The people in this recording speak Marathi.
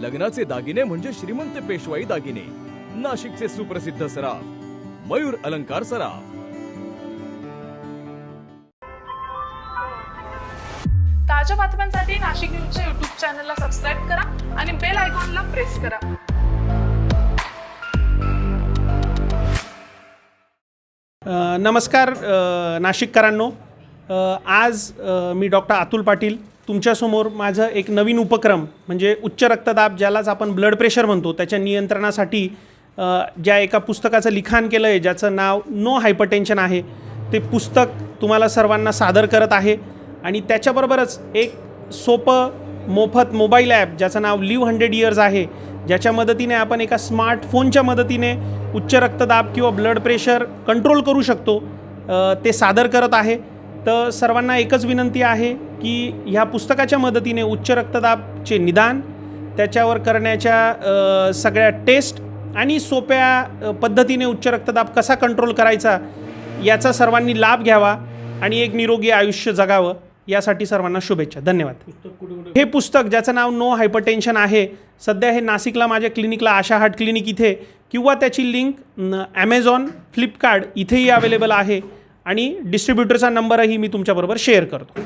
लग्नाचे दागिने म्हणजे श्रीमंत पेशवाई दागिने. नाशिकचे सुप्रसिद्ध सराफ. मयूर अलंकार सराफ. ताज्या बातम्यांसाठी नाशिक न्यूजच्या युट्यूब चॅनलला सबस्क्राईब करा आणि बेल आयकॉनला प्रेस करा. अ, नमस्कार नाशिककरांनो. आज मी डॉक्टर अतुल पाटील तुमच्यासमोर माझं एक नवीन उपक्रम म्हणजे उच्च रक्तदाब ज्यालाच आपण ब्लड प्रेशर म्हणतो त्याच्या नियंत्रणासाठी ज्या एका पुस्तकाचं लिखाण केलं आहे ज्याचं नाव नो हायपरटेन्शन आहे ते पुस्तक तुम्हाला सर्वांना सादर करत आहे. आणि त्याच्याबरोबरच एक सोपं मोफत मोबाईल ॲप ज्याचं नाव लिव्ह हंड्रेड इयर्स आहे ज्याच्या मदतीने आपण एका स्मार्टफोनच्या मदतीने उच्च रक्तदाब किंवा ब्लड प्रेशर कंट्रोल करू शकतो ते सादर करत आहे. तर सर्वांना एकच विनंती आहे की ह्या पुस्तकाच्या मदतीने उच्च रक्तदाबचे निदान त्याच्यावर करण्याच्या सगळ्या टेस्ट आणि सोप्या पद्धतीने उच्च रक्तदाब कसा कंट्रोल करायचा याचा सर्वांनी लाभ घ्यावा आणि एक निरोगी आयुष्य जगावं यासाठी सर्वांना शुभेच्छा. धन्यवाद. हे पुस्तक ज्याचं नाव नो हायपरटेन्शन आहे सध्या हे नाशिकला माझ्या क्लिनिकला आशा हार्ट क्लिनिक इथे किंवा त्याची लिंक ॲमेझॉन फ्लिपकार्ट इथेही अवेलेबल आहे. आणि डिस्ट्रीब्युटरचा नंबरही मी तुमच्याबरोबर शेअर करतो.